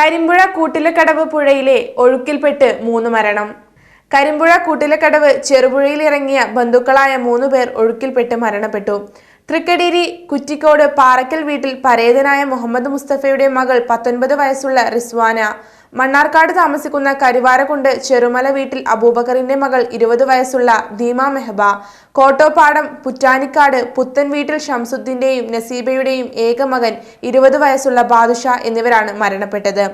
കരിമ്പുഴ കൂട്ടിലക്കടവ് പുഴയിലെ ഒഴുക്കിൽപ്പെട്ട് മൂന്ന് മരണം. കരിമ്പുഴ കൂട്ടിലക്കടവ് ചെറുപുഴയിൽ ഇറങ്ങിയ ബന്ധുക്കളായ മൂന്ന് പേർ ഒഴുക്കിൽപ്പെട്ട് മരണപ്പെട്ടു. തൃക്കടീരി കുറ്റിക്കോട് പാറക്കൽ വീട്ടിൽ പരേതനായ മുഹമ്മദ് മുസ്തഫയുടെ മകൾ പത്തൊൻപത് വയസ്സുള്ള റിസ്വാന. മണ്ണാർക്കാട് താമസിക്കുന്ന കരിവാരക്കുണ്ട് ചെറുമല വീട്ടിൽ അബൂബക്കറിന്റെ മകൾ ഇരുപത് വയസ്സുള്ള ദീമ മെഹബ. കോട്ടോപ്പാടം പുറ്റാനിക്കാട് പുത്തൻ വീട്ടിൽ ഷംസുദ്ദീന്റെയും നസീബയുടെയും ഏക മകൻ ഇരുപത് വയസ്സുള്ള ബാദുഷ എന്നിവരാണ് മരണപ്പെട്ടത്.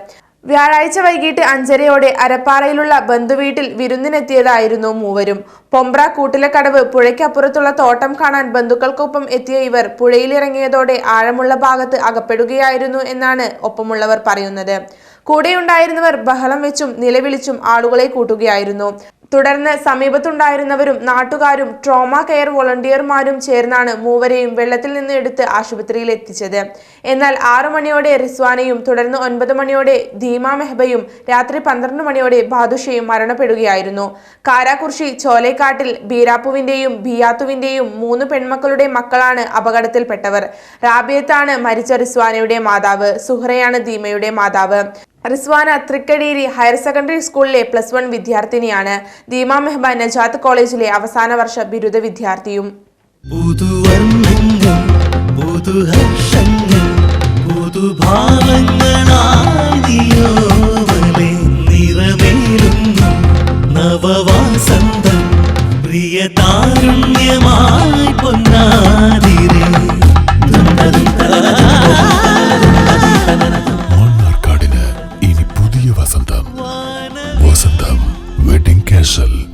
വ്യാഴാഴ്ച വൈകിട്ട് അഞ്ചരയോടെ അരപ്പാറയിലുള്ള ബന്ധുവീട്ടിൽ വിരുന്നിനെത്തിയതായിരുന്നു മൂവരും. പൊമ്പ്ര കൂട്ടിലക്കടവ് പുഴയ്ക്കപ്പുറത്തുള്ള തോട്ടം കാണാൻ ബന്ധുക്കൾക്കൊപ്പം എത്തിയ ഇവർ പുഴയിലിറങ്ങിയതോടെ ആഴമുള്ള ഭാഗത്ത് അകപ്പെടുകയായിരുന്നു എന്നാണ് ഒപ്പമുള്ളവർ പറയുന്നത്. കൂടെയുണ്ടായിരുന്നവർ ബഹളം വെച്ചും നിലവിളിച്ചും ആളുകളെ കൂട്ടുകയായിരുന്നു. തുടർന്ന് സമീപത്തുണ്ടായിരുന്നവരും നാട്ടുകാരും ട്രോമ കെയർ വോളണ്ടിയർമാരും ചേർന്നാണ് മൂവരെയും വെള്ളത്തിൽ നിന്ന് എടുത്ത് ആശുപത്രിയിൽ എത്തിച്ചത്. എന്നാൽ ആറു മണിയോടെ റിസ്വാനയും തുടർന്ന് ഒൻപത് മണിയോടെ ധീമ മെഹബയും രാത്രി പന്ത്രണ്ട് മണിയോടെ ബാദുഷയും മരണപ്പെടുകയായിരുന്നു. കാരാകുർശി ചോലേക്കാട്ടിൽ ബീരാപ്പുവിന്റെയും ബിയാത്തുവിന്റെയും മൂന്ന് പെൺമക്കളുടെ മക്കളാണ് അപകടത്തിൽപ്പെട്ടവർ. റാബിയത്താണ് മരിച്ച റിസ്വാനയുടെ മാതാവ്. സുഹ്റയാണ് ധീമയുടെ മാതാവ്. റിസ്വാന തൃക്കടീരി ഹയർ സെക്കൻഡറി സ്കൂളിലെ പ്ലസ് വൺ വിദ്യാർത്ഥിനിയാണ് ദീമ മെഹബാൻ നജാത്ത് കോളേജിലെ അവസാന വർഷ ബിരുദ വിദ്യാർത്ഥിയും. നവവാസന്തം പ്രിയതാരുണ്യമായി വസന്തം. വസന്തം. വെഡിംഗ് കാഷൽ